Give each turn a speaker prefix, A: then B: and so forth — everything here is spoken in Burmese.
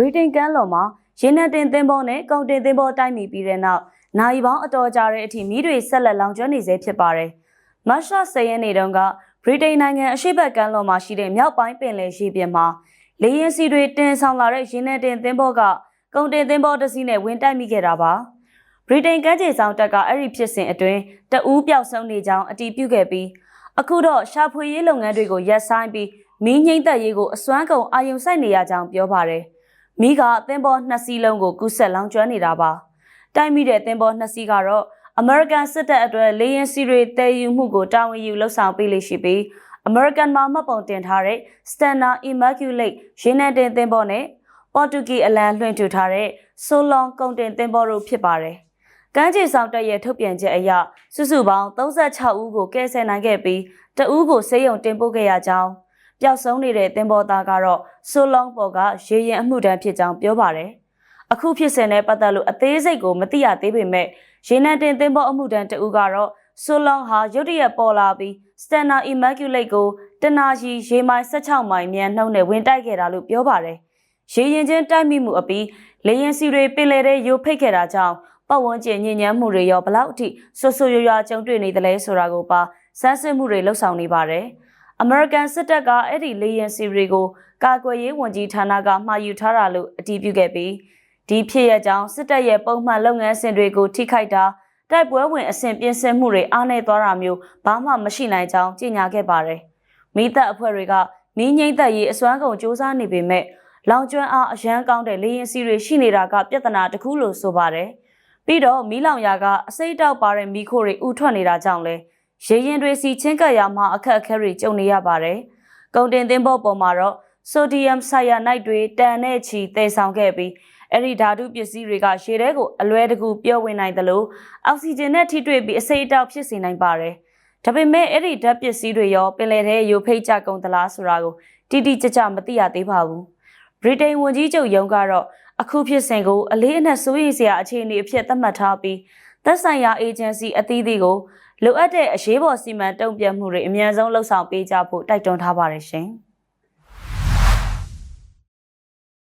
A: ဗြိတိန်ကမ်းလွန်မှာရင်းနှံတင်သင်္ဘောနဲ့ကုန်တင်သင်္ဘောတိုက်မိပြီးတဲ့နောက်နိုင်ပေါင်းအတော်ကြာတဲ့အထိမီးတွေဆက်လက်လောင်ကျွမ်းနေဆဲဖြစ်ပါတယ်။မတ်လ10ရက်နေ့တုန်းကဗြိတိန်နိုင်ငံအရှေ့ဘက်ကမ်းလွန်မှာရှိတဲ့မြောက်ပိုင်းပင်လယ်ရေပြင်မှာလေယာဉ်စီတွေတင်ဆောင်လာတဲ့ရင်းနှံတင်သင်္ဘောကကုန်တင်သင်္ဘောတစ်စီးနဲ့ဝင်တိုက်မိခဲ့တာပါ။ဗြိတိန်ကမ်းခြေဆောင်တပ်ကအဲ့ဒီဖြစ်စဉ်အတွင်းတအူးပျောက်ဆုံးနေကြောင်းအတည်ပြုခဲ့ပြီးအခုတော့ရှာဖွေရေးလုပ်ငန်းတွေကိုရပ်ဆိုင်းပြီးမီးငိမ့်သက်ရေးကိုအစွမ်းကုန်အာရုံစိုက်နေရကြောင်းပြောပါတယ်။ မီးကသင်္ဘောနှစ်စီးလုံးကိုကူးဆက်လောင်ကျွမ်းနေတာပါ။တိုက်မိတဲ့သင်္ဘောနှစ်စီးကတော့အမေရိကန်စစ်တပ်အတွက်လေယာဉ်စီတွေတည်ယူမှုကိုတာဝန်ယူလှုပ်ဆောင်ပေးလိမ့်ရှိပြီးအမေရိကန်မှာမှတ်ပုံတင်ထားတဲ့ Stena Immaculate ရင်းနှံတင်သင်္ဘောနဲ့ပေါ်တူဂီအလံလွှင့်ထူထားတဲ့ Solon ကုန်တင်သင်္ဘောတို့ဖြစ်ပါတယ်။ကမ်းခြေဆောင်တပ်ရဲ့ထုတ်ပြန်ချက်အရစုစုပေါင်း36ဦးကိုကယ်ဆယ်နိုင်ခဲ့ပြီးတဦးကိုဆေးရုံတင်ပို့ခဲ့ရကြောင်း ပျောက်ဆုံးနေတဲ့သင်္ဘောသားကတော့ဆိုလောင်းပေါ်ကရေရင်အမှုတန်းဖြစ်ကြောင်းပြောပါတယ်။အခုဖြစ်စဉ်နဲ့ပတ်သက်လို့အသေးစိတ်ကိုမသိရသေးပေမဲ့ရေနံတင်သင်္ဘောအမှုတန်းတဦးကတော့ဆိုလောင်းဟာရုတ်တရက်ပေါ်လာပြီး Stena Immaculate ကိုတနာရီရေမိုင်16မိုင်မြန်နှုန်းနဲ့ဝင်တိုက်ခဲ့တာလို့ပြောပါတယ်။ရေရင်ချင်းတိုက်မိမှုအပြီးလေရင်စီတွေပင်လယ်ထဲယိုဖိတ်ခဲ့တာကြောင့်ပတ်ဝန်းကျင်ညဉ့်ညမ်းမှုတွေရောဘလောက်အထိဆွဆွရွရွကြုံတွေ့နေသလဲဆိုတာကိုပါစမ်းစစ်မှုတွေလှုပ်ဆောင်နေပါတယ်။ American စစ်တပ်ကအဲ့ဒီလေယာဉ်စီတွေကိုကာကွယ်ရေးဝန်ကြီးဌာနကမှာယူထားတာလို့အတည်ပြုခဲ့ပြီးဒီဖြစ်ရကြောင်းစစ်တပ်ရဲ့ပုံမှန်လုပ်ငန်းစဉ်တွေကိုထိခိုက်တာတိုက်ပွဲဝင်အဆင့်ပြင်ဆင်မှုတွေအားနည်းသွားတာမျိုးဘာမှမရှိနိုင်ကြောင်းကြေညာခဲ့ပါတယ်။မိသက်အဖွဲ့တွေကမင်းငိမ့်သက်ရေးအစွမ်းကုန်စ조사နေပေမဲ့လောင်ကျွမ်းအားအရန်ကောင်းတဲ့လေရင်စီတွေရှိနေတာကပြဿနာတစ်ခုလို့ဆိုပါတယ်။ပြီးတော့မီးလောင်ရာကအစိတ်တောက်ပါတဲ့မီးခိုးတွေဥထွက်နေတာကြောင့်လဲ ရေရင်တွေစီချင်းကပ်ရမှာအခက်အခဲတွေကြုံနေရပါတယ်။ကုန်တင်သင်းဘောပေါ်မှာတော့ဆိုဒီယမ်ဆိုင်ယာနိုက်တွေတန်တဲ့ချီတည်ဆောင်ခဲ့ပြီးအဲ့ဒီဓာတုပစ္စည်းတွေကရေထဲကိုအလွဲတကူပြောင်းဝင်နိုင်သလိုအောက်ဆီဂျင်နဲ့ထိတွေ့ပြီးအစိတ်အတောက်ဖြစ်စေနိုင်ပါတယ်။ဒါပေမဲ့အဲ့ဒီဓာတ်ပစ္စည်းတွေရောပင်လယ်ထဲယိုဖိတ်ကြကုန်သလားဆိုတာကိုတိတိကျကျမသိရသေးပါဘူး။ဗြိတိန်ဝန်ကြီးချုပ်ယုံကတော့အခုဖြစ်စဉ်ကိုအလေးအနက်စိုးရိမ်စရာအခြေအနေအဖြစ်သတ်မှတ်ထားပြီး သက်ဆိုင်ရာအေဂျင်စီအသီးသီးကိုလိုအပ်တဲ့အရေးပေါ်စီမံတုံ့ပြန်မှုတွေအမြန်ဆုံးလှုပ်ဆောင်ပေးကြဖို့တိုက်တွန်းထားပါတယ်ရှင်။